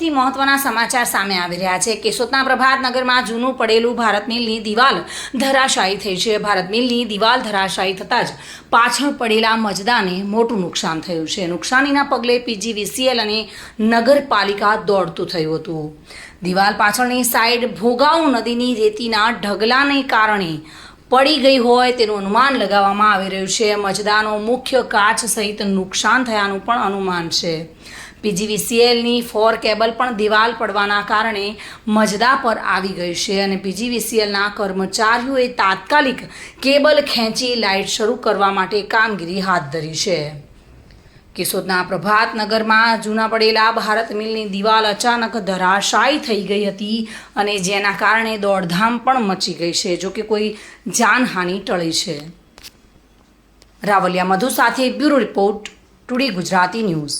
થી મહત્વના સમાચાર સામે આવી રહ્યા છે. કેશોદના પ્રભાતનગરમાં જૂનું પડેલું ભારત મિલની દિવાલ ધરાશાયી થઈ છે. ભારત મિલની દિવાલ ધરાશાયી થતાં જ પાછળ પડેલા મજદાને મોટું નુકસાન થયું છે. નુકસાનીના પગલે પીજીવીસીએલ અને નગરપાલિકા દોડતું થયું હતું. દિવાલ પાછળની સાઈડ ભોગાવ નદીની રેતીના ઢગલાને કારણે પડી ગઈ હોય તેનું અનુમાન લગાવવામાં આવી રહ્યું છે. મજદાનો મુખ્ય કાચ સહિત નુકસાન થયાનું પણ અનુમાન છે. પીજીવીસીએલની ફોર કેબલ પણ દિવાલ પડવાના કારણે મજદા પર આવી ગઈ છે અને પીજીવીસીએલના કર્મચારીઓએ તાત્કાલિક કેબલ ખેંચી લાઇટ શરૂ કરવા માટે કામગીરી હાથ ધરી છે. કેશોદના પ્રભાતનગરમાં જૂના પડેલા ભારત મિલની દિવાલ અચાનક ધરાશાયી થઈ ગઈ હતી અને જેના કારણે દોડધામ પણ મચી ગઈ છે, જો કે કોઈ જાનહાનિ ટળી છે. રાવલિયા મધુ સાથે bureau report, today Gujarati news.